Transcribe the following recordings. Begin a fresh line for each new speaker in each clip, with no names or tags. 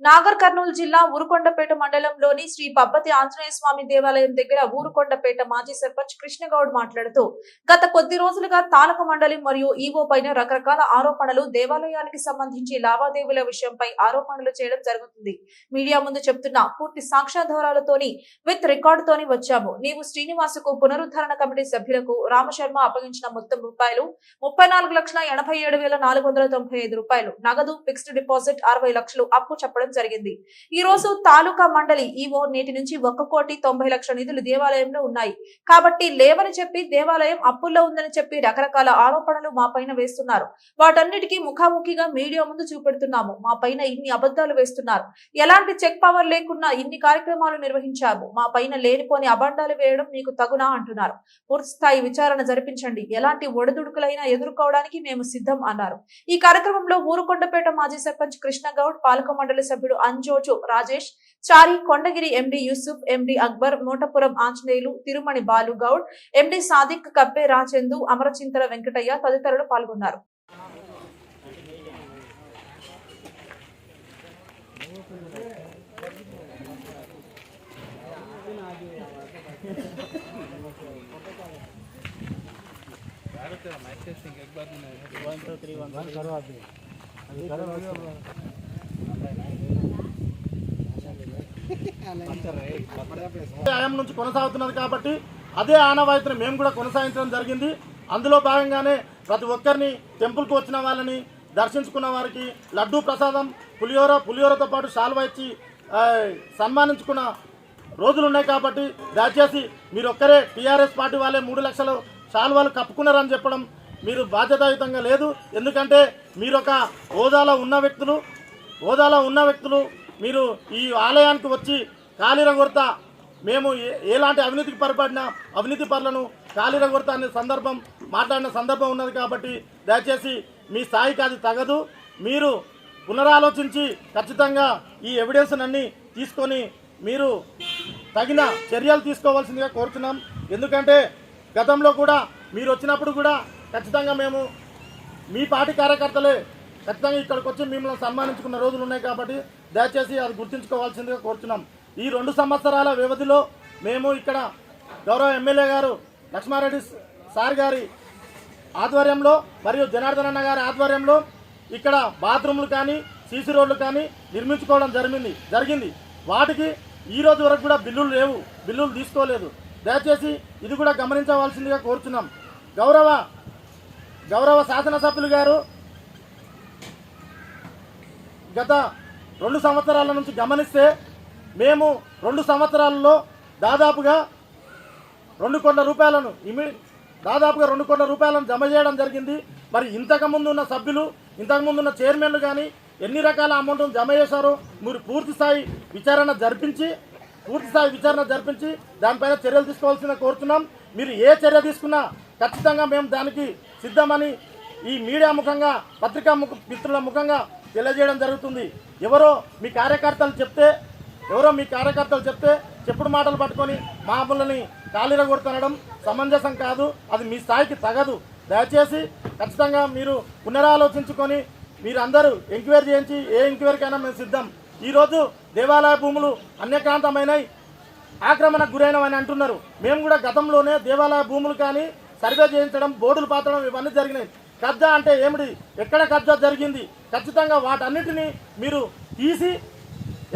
Nagar Kurnool జిల్లా ఊరుకొండపేట మండలంలోని శ్రీ పబ్బతి ఆంజనేయ స్వామి దేవాలయం దగ్గర ఊరుకొండపేట మాజీ సర్పంచ్ కృష్ణగౌడ్ మాట్లాడుతూ గత కొద్ది రోజులుగా తాలక మండలి మరియు ఈవో పైన రకరకాల ఆరోపణలు దేవాలయానికి సంబంధించి లావాదేవీల విషయంపై ఆరోపణలు చేయడం జరుగుతుంది. మీడియా ముందు చెప్తున్న పూర్తి సాక్ష్యాధారాలతోని విత్ రికార్డుతోని వచ్చాము. నీవు శ్రీనివాసుకు పునరుద్ధరణ కమిటీ సభ్యులకు రామశర్మ అప్పగించిన మొత్తం రూపాయలు ముప్పై నాలుగు లక్షల ఎనభై ఏడు వేల నాలుగు వందల తొంభై ఐదు రూపాయలు. నగదు ఫిక్స్డ్ డిపాజిట్ అరవై లక్షలు. అప్పు చెప్పడం జరిగింది. ఈ రోజు తాలూకా మండలి ఈవో నేటి నుంచి ఒక్క కోటి తొంభై లక్షల నిధులు దేవాలయంలో ఉన్నాయి. కాబట్టి లేవని చెప్పి దేవాలయం అప్పుల్లో ఉందని చెప్పి రకరకాల ఆరోపణలు మా పైన వేస్తున్నారు. వాటన్నిటికీ ముఖాముఖిగా మీడియా ముందు చూపెడుతున్నాము. మా పైన ఇన్ని అబద్ధాలు వేస్తున్నారు. ఎలాంటి చెక్ పవర్ లేకున్నా ఇన్ని కార్యక్రమాలు నిర్వహించాము మా పైన లేనిపోని అబండాలు వేయడం మీకు తగునా అంటున్నారు. పూర్తిస్థాయి విచారణ జరిపించండి. ఎలాంటి ఒడిదుడుకులైనా ఎదుర్కోవడానికి మేము సిద్ధం అన్నారు. ఈ కార్యక్రమంలో ఊరుకొండపేట మాజీ సర్పంచ్ కృష్ణగౌడ్ పాలక మండలి సభ్యుడు అంజోజు రాజేష్ చారి కొండగిరి ఎండి యూసుఫ్ ఎండి అక్బర్ మోటపురం ఆంజనేయులు తిరుమణి బాలు గౌడ్ ఎండి సాదిక్ కప్పే రాచందు అమరచింతల వెంకటయ్య తదితరులు పాల్గొన్నారు.
ఆయం నుంచి కొనసాగుతున్నది కాబట్టి అదే ఆనవాయితీని మేము కూడా కొనసాగించడం జరిగింది. అందులో భాగంగానే ప్రతి ఒక్కరిని టెంపుల్కి వచ్చిన వాళ్ళని దర్శించుకున్న వారికి లడ్డూ ప్రసాదం పులిహోర పులిహోరతో పాటు శాల్వా ఇచ్చి సన్మానించుకున్న రోజులు ఉన్నాయి కాబట్టి దయచేసి మీరు ఒక్కరే టీఆర్ఎస్ పార్టీ వాళ్ళే మూడు లక్షలు శాల్వాలు కప్పుకున్నారని చెప్పడం మీరు బాధ్యతాయుతంగా లేదు. ఎందుకంటే మీరు ఒక హోదాలో ఉన్న వ్యక్తులు హోదాలో ఉన్న వ్యక్తులు మీరు ఈ ఆలయానికి వచ్చి కాలిరగొడతా. మేము ఏ- ఎలాంటి అవినీతికి పరిపడిన అవినీతి పరులను కాలిరగొడతా అనే సందర్భం మాట్లాడిన సందర్భం ఉన్నది కాబట్టి దయచేసి మీ స్థాయికి అది తగదు. మీరు పునరాలోచించి ఖచ్చితంగా ఈ ఎవిడెన్స్ అన్ని తీసుకొని మీరు తగిన చర్యలు తీసుకోవాల్సిందిగా కోరుతున్నాం ఎందుకంటే గతంలో కూడా మీరు వచ్చినప్పుడు కూడా ఖచ్చితంగా మేము మీ పార్టీ కార్యకర్తలే ఖచ్చితంగా ఇక్కడికి వచ్చి మిమ్మల్ని సన్మానించుకున్న రోజులు ఉన్నాయి కాబట్టి దయచేసి అది గుర్తుంచుకోవాల్సిందిగా కోరుతున్నాం ఈ రెండు సంవత్సరాల వ్యవధిలో మేము ఇక్కడ గౌరవ ఎమ్మెల్యే గారు లక్ష్మారెడ్డి సార్ గారి ఆధ్వర్యంలో మరియు జనార్దన్ అన్న గారి ఆధ్వర్యంలో ఇక్కడ బాత్రూమ్లు కానీ సీసీ రోడ్లు కానీ నిర్మించుకోవడం జరిగింది. జరిగింది. వాటికి ఈ రోజు వరకు కూడా బిల్లులు లేవు. బిల్లులు తీసుకోలేదు. దయచేసి ఇది కూడా గమనించవలసిందిగా కోరుచున్నాం. గౌరవ గౌరవ శాసనసభ్యులు గారు గత రెండు సంవత్సరాల నుంచి గమనిస్తే మేము రెండు సంవత్సరాలలో దాదాపుగా రెండు కోట్ల రూపాయలను ఇమి దాదాపుగా రెండు కోట్ల రూపాయలను జమ చేయడం జరిగింది. మరి ఇంతకుముందు ఉన్న సభ్యులు ఇంతకుముందు ఉన్న చైర్మన్లు కానీ ఎన్ని రకాల అమౌంట్ జమ చేశారో మీరు పూర్తి స్థాయి విచారణ జరిపించి పూర్తి స్థాయి విచారణ జరిపించి దానిపైన చర్యలు తీసుకోవాల్సిన కోరుతున్నాం మీరు ఏ చర్య తీసుకున్నా ఖచ్చితంగా మేము దానికి సిద్ధమని ఈ మీడియా ముఖంగా పత్రికా ముఖ మిత్రుల ముఖంగా తెలియజేయడం జరుగుతుంది. ఎవరో మీ కార్యకర్తలు చెప్తే ఎవరో మీ కార్యకర్తలు చెప్తే చెప్పుడు మాటలు పట్టుకొని మామూలని కాలిర కొడుతనడం సమంజసం కాదు అది మీ స్థాయికి తగదు. దయచేసి ఖచ్చితంగా మీరు పునరాలోచించుకొని మీరందరూ ఎంక్వైరీ చేయించి ఏ ఎంక్వైరీకైనా మేము సిద్ధం. ఈరోజు దేవాలయ భూములు అన్యక్రాంతమైనవి ఆక్రమణకు గురైనవని అంటున్నారు. మేము కూడా గతంలోనే దేవాలయ భూములు కానీ సర్వే చేయించడం బోర్డులు పాతడం ఇవన్నీ జరిగినాయి. కబ్జా అంటే ఏమిటి? ఎక్కడ కబ్జా జరిగింది? ఖచ్చితంగా వాటన్నిటిని మీరు తీసి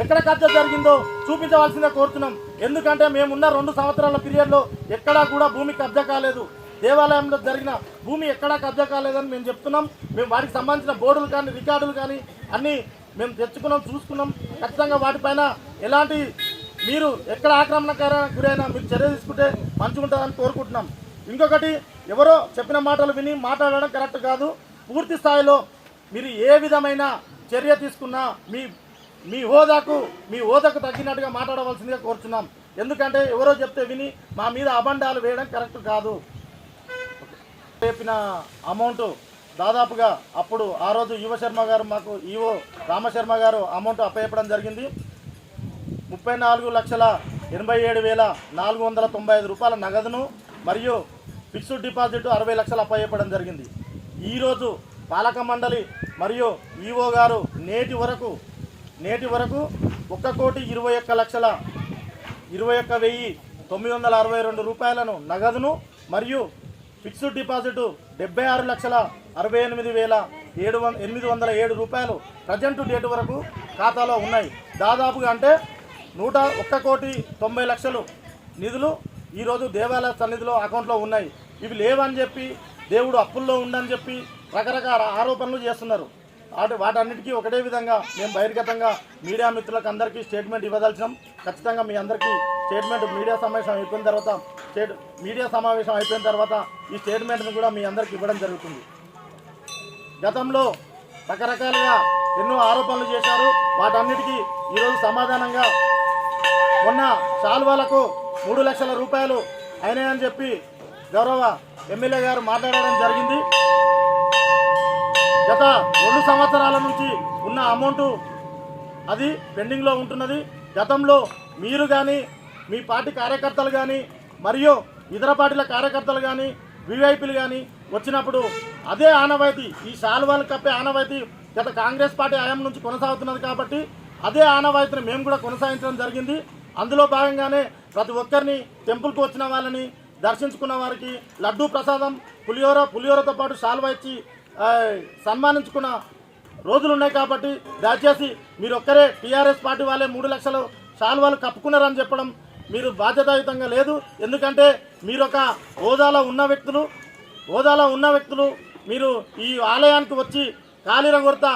ఎక్కడ కబ్జా జరిగిందో చూపించవలసిందే కోరుతున్నాం ఎందుకంటే మేమున్న రెండు సంవత్సరాల పీరియడ్లో ఎక్కడా కూడా భూమి కబ్జా కాలేదు. దేవాలయంలో జరిగిన భూమి ఎక్కడా కబ్జా కాలేదని మేము చెప్తున్నాం. మేము వాటికి సంబంధించిన బోర్డులు కానీ రికార్డులు కానీ అన్నీ మేము తెచ్చుకున్నాం చూసుకున్నాం. ఖచ్చితంగా వాటిపైన ఎలాంటి మీరు ఎక్కడ ఆక్రమణకర గురైనా మీరు చర్య తీసుకుంటే మంచిగుంటుందని కోరుకుంటున్నాం. ఇంకొకటి ఎవరో చెప్పిన మాటలు విని మాట్లాడడం కరెక్ట్ కాదు. పూర్తి స్థాయిలో మీరు ఏ విధమైన చర్య తీసుకున్నా మీ మీ హోదాకు మీ హోదాకు తగ్గినట్టుగా మాట్లాడవలసిందిగా కోరుచున్నాం. ఎందుకంటే ఎవరో చెప్తే విని మా మీద అబండాలు వేయడం కరెక్ట్ కాదు. చెప్పిన అమౌంట్ దాదాపుగా అప్పుడు ఆ రోజు యువ శర్మ గారు మాకు ఈవో రామశర్మ గారు అమౌంట్ అప్పచెప్పడం జరిగింది. ముప్పై నాలుగు లక్షల ఎనభై ఏడు వేల నాలుగు వందల తొంభై ఐదు రూపాయల నగదును మరియు ఫిక్స్డ్ డిపాజిట్ అరవై లక్షలు అప్పచెప్పడం జరిగింది. ఈరోజు పాలక మండలి మరియు ఈఓ గారు నేటి వరకు నేటి వరకు ఒక్క కోటి ఇరవై ఒక్క లక్షల ఇరవై ఒక్క వెయ్యి తొమ్మిది వందల అరవై రెండు రూపాయలను నగదును మరియు ఫిక్స్డ్ డిపాజిట్ డెబ్బై ఆరు లక్షల అరవై ఎనిమిది వేల ఏడు వం ఎనిమిది వందల ఏడు రూపాయలు ప్రజెంట్ డేట్ వరకు ఖాతాలో ఉన్నాయి. దాదాపుగా అంటే నూట ఒక్క కోటి తొంభై లక్షలు నిధులు ఈరోజు దేవాలయ సన్నిధిలో అకౌంట్లో ఉన్నాయి. ఇవి లేవని చెప్పి దేవుడు అప్పుల్లో ఉండని చెప్పి రకరకాల ఆరోపణలు చేస్తున్నారు. అటు వాటన్నిటికీ ఒకటే విధంగా మేము బహిర్గతంగా మీడియా మిత్రులకు అందరికీ స్టేట్మెంట్ ఇవ్వదలిచినాం. ఖచ్చితంగా మీ అందరికీ స్టేట్మెంట్ మీడియా సమావేశం అయిపోయిన తర్వాత స్టేట్ మీడియా సమావేశం అయిపోయిన తర్వాత ఈ స్టేట్మెంట్ను కూడా మీ అందరికీ ఇవ్వడం జరుగుతుంది. గతంలో రకరకాలుగా ఎన్నో ఆరోపణలు చేశారు. వాటన్నిటికీ ఈరోజు సమాధానంగా మొన్న శాల్వాలకు మూడు లక్షల రూపాయలు అయినాయని చెప్పి గౌరవ ఎమ్మెల్యే గారు మాట్లాడడం జరిగింది. గత రెండు సంవత్సరాల నుంచి ఉన్న అమౌంట్ అది పెండింగ్లో ఉంటున్నది. గతంలో మీరు కానీ మీ పార్టీ కార్యకర్తలు కానీ మరియు ఇతర పార్టీల కార్యకర్తలు కానీ వివైపీలు కానీ వచ్చినప్పుడు అదే ఆనవాయితీ ఈ శాలువాలు కప్పే ఆనవాయితీ గత కాంగ్రెస్ పార్టీ హయాం నుంచి కొనసాగుతున్నది కాబట్టి అదే ఆనవాయితీని మేము కూడా కొనసాగించడం జరిగింది. అందులో భాగంగానే ప్రతి ఒక్కరిని టెంపుల్కి వచ్చిన వాళ్ళని దర్శించుకున్న వారికి లడ్డూ ప్రసాదం పులిహోర పులిహోరతో పాటు శాల్వా ఇచ్చి సన్మానించుకున్న రోజులు ఉన్నాయి కాబట్టి దయచేసి మీరు ఒక్కరే టీఆర్ఎస్ పార్టీ వాళ్ళే మూడు లక్షలు శాల్వాలు కప్పుకున్నారని చెప్పడం మీరు బాధ్యతాయుతంగా లేదు. ఎందుకంటే మీరు ఒక హోదాలో ఉన్న వ్యక్తులు హోదాలో ఉన్న వ్యక్తులు మీరు ఈ ఆలయానికి వచ్చి కాలిరగొడత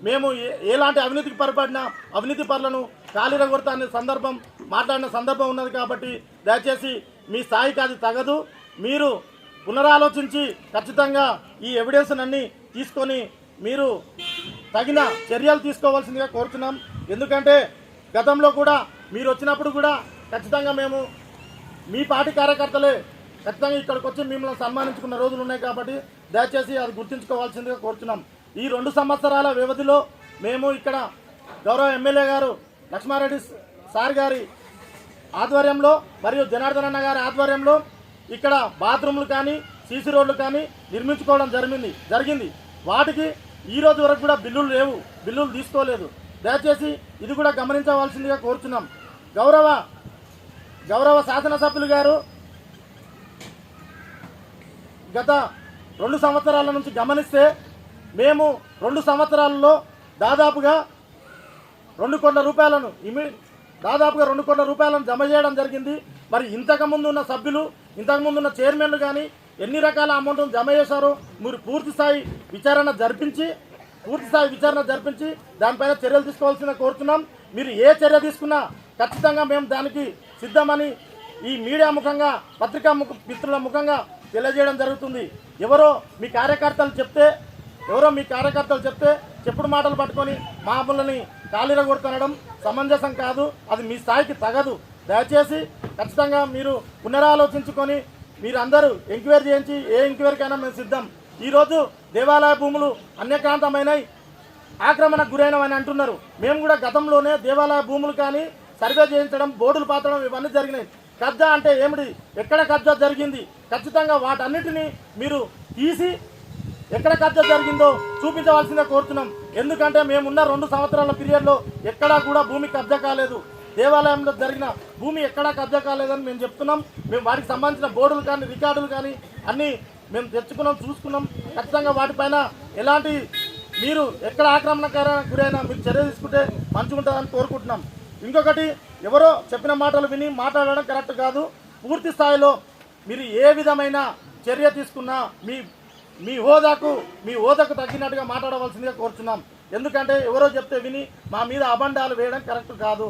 మేము ఏ- ఎలాంటి అవినీతికి పరిపడిన అవినీతి పరులను కాలిరగొడత అనే సందర్భం మాట్లాడిన సందర్భం ఉన్నది కాబట్టి దయచేసి మీ స్థాయికి అది తగదు. మీరు పునరాలోచించి ఖచ్చితంగా ఈ ఎవిడెన్స్ అన్ని తీసుకొని మీరు తగిన చర్యలు తీసుకోవాల్సిందిగా కోరుతున్నాం ఎందుకంటే గతంలో కూడా మీరు వచ్చినప్పుడు కూడా ఖచ్చితంగా మేము మీ పార్టీ కార్యకర్తలే ఖచ్చితంగా ఇక్కడికి వచ్చి మిమ్మల్ని సన్మానించుకున్న రోజులు ఉన్నాయి కాబట్టి దయచేసి అది గుర్తుంచుకోవాల్సిందిగా కోరుతున్నాం ఈ రెండు సంవత్సరాల వ్యవధిలో మేము ఇక్కడ గౌరవ ఎమ్మెల్యే గారు లక్ష్మారెడ్డి సార్ గారి ఆధ్వర్యంలో మరియు జనార్దన్ అన్న గారి ఆధ్వర్యంలో ఇక్కడ బాత్రూమ్లు కానీ సీసీ రోడ్లు కానీ నిర్మించుకోవడం జరిగింది జరిగింది. వాటికి ఈ రోజు వరకు కూడా బిల్లులు లేవు బిల్లులు తీసుకోలేదు. దయచేసి ఇది కూడా గమనించవలసిందిగా కోరుచున్నాం. గౌరవ గౌరవ శాసనసభ్యులు గారు గత రెండు సంవత్సరాల నుంచి గమనిస్తే మేము రెండు సంవత్సరాలలో దాదాపుగా రెండు కోట్ల రూపాయలను ఇమి దాదాపుగా రెండు కోట్ల రూపాయలను జమ చేయడం జరిగింది. మరి ఇంతకుముందు ఉన్న సభ్యులు ఇంతకుముందు ఉన్న చైర్మన్లు కానీ ఎన్ని రకాల అమౌంట్ను జమ చేశారో మీరు పూర్తి స్థాయి విచారణ జరిపించి పూర్తి స్థాయి విచారణ జరిపించి దానిపైన చర్యలు తీసుకోవాల్సిన కోరుతున్నాం మీరు ఏ చర్య తీసుకున్నా ఖచ్చితంగా మేము దానికి సిద్ధమని ఈ మీడియా ముఖంగా పత్రికా ముఖ మిత్రుల ముఖంగా తెలియజేయడం జరుగుతుంది. ఎవరో మీ కార్యకర్తలు చెప్తే ఎవరో మీ కార్యకర్తలు చెప్తే చెప్పుడు మాటలు పట్టుకొని మామూలని కాలిర సమంజసం కాదు. అది మీ స్థాయికి తగదు. దయచేసి ఖచ్చితంగా మీరు పునరాలోచించుకొని మీరు అందరూ ఎంక్వైరీ చేయించి ఏ ఎంక్వైరీకైనా మేము సిద్ధం. ఈరోజు దేవాలయ భూములు అన్యకాంతమైనవి ఆక్రమణకు గురైనవని అంటున్నారు. మేము కూడా గతంలోనే దేవాలయ భూములు కానీ సర్వే చేయించడం బోర్డులు పాతడం ఇవన్నీ జరిగినాయి. కబ్జా అంటే ఏమిటి? ఎక్కడ కబ్జా జరిగింది? ఖచ్చితంగా వాటన్నిటిని మీరు తీసి ఎక్కడ కబ్జా జరిగిందో చూపించవలసిందే కోరుతున్నాం. ఎందుకంటే మేమున్న రెండు సంవత్సరాల పీరియడ్లో ఎక్కడా కూడా భూమి కబ్జా కాలేదు. దేవాలయంలో జరిగిన భూమి ఎక్కడా కబ్జా కాలేదని మేము చెప్తున్నాం. మేము వాటికి సంబంధించిన బోర్డులు కానీ రికార్డులు కానీ అన్నీ మేము తెచ్చుకున్నాం చూసుకున్నాం. ఖచ్చితంగా వాటిపైన ఎలాంటి మీరు ఎక్కడ ఆక్రమణకర గురైనా మీరు చర్య తీసుకుంటే మంచిగా ఉంటుందని కోరుకుంటున్నాం. ఇంకొకటి ఎవరో చెప్పిన మాటలు విని మాట్లాడడం కరెక్ట్ కాదు. పూర్తి స్థాయిలో మీరు ఏ విధమైన చర్య తీసుకున్నా మీ మీ హోదాకు మీ హోదాకు తగ్గినట్టుగా మాట్లాడవలసిందిగా కోరుచున్నాం. ఎందుకంటే ఎవరో చెప్తే విని మా మీద అబండాలు వేయడం కరెక్ట్ కాదు.